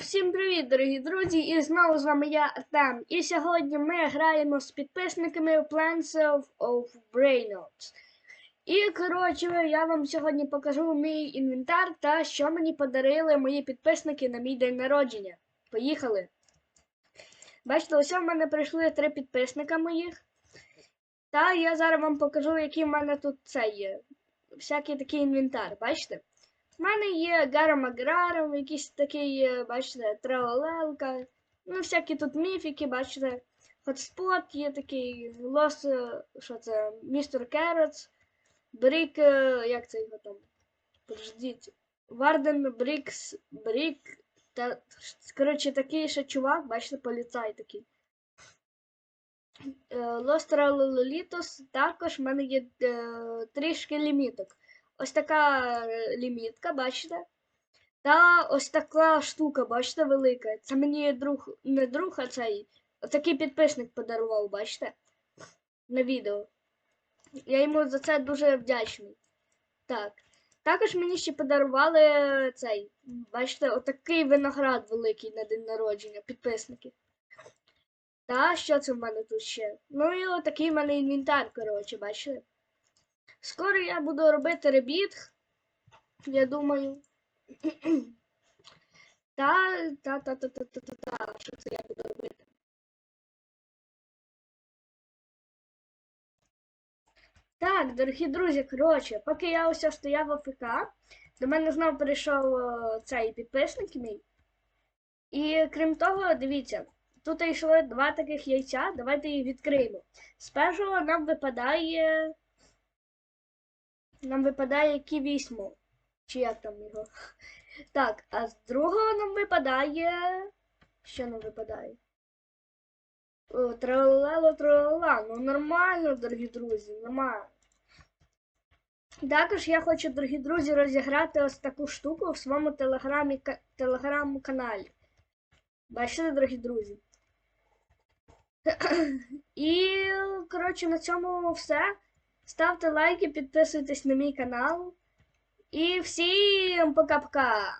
Всім привіт, дорогі друзі! І знову з вами я Артем. І сьогодні ми граємо з підписниками Plants of, of Brainouts. І коротше, я вам сьогодні покажу мій інвентар та що мені подарили мої підписники на мій день народження. Поїхали! Бачите, ось в мене прийшли три підписника моїх. Та я зараз вам покажу, який в мене тут це є. Всякий такий інвентар, бачите? У мене є Гаром Аграром, якийсь такий, е, бачите, тралалелка. Ну, всякі тут міфіки, бачите. Хотспот є такий, Лос, е, що це, Містер Керотс, Брік, е, як це його там? Подождіть. Варден Брікс, Брік, та, коротше, такий ще чувак, бачите, поліцай такий. Лос Тралалолітос, також в мене є е, трішки ліміток. Ось така е, лімітка, бачите? Та ось така штука, бачите, велика. Це мені друг, не друг, а цей. Отакий підписник подарував, бачите? На відео. Я йому за це дуже вдячний. Так. Також мені ще подарували цей, бачите, отакий виноград великий на день народження, підписники. Та що це в мене тут ще? Ну і отакий в мене інвентар, коротше, бачите? Скоро я буду робити ребіт, я думаю. Та, та, та, та, та, та, та, та, що це я буду робити? Так, дорогі друзі, коротше, поки я ось стояв в АФК, до мене знову прийшов цей підписник мій. І крім того, дивіться, тут йшли два таких яйця, давайте їх відкриємо. З нам випадає. Нам випадає ківісмо. Чи як там його? Так, а з другого нам випадає. Що нам випадає? О, тралало. Ну нормально, дорогі друзі, нормально. Також я хочу, дорогі друзі, розіграти ось таку штуку в своєму телеграм-каналі. Бачите, дорогі друзі? І, коротше, на цьому все. Ставте лайки, підписуйтесь на мій канал. І всім пока-пока!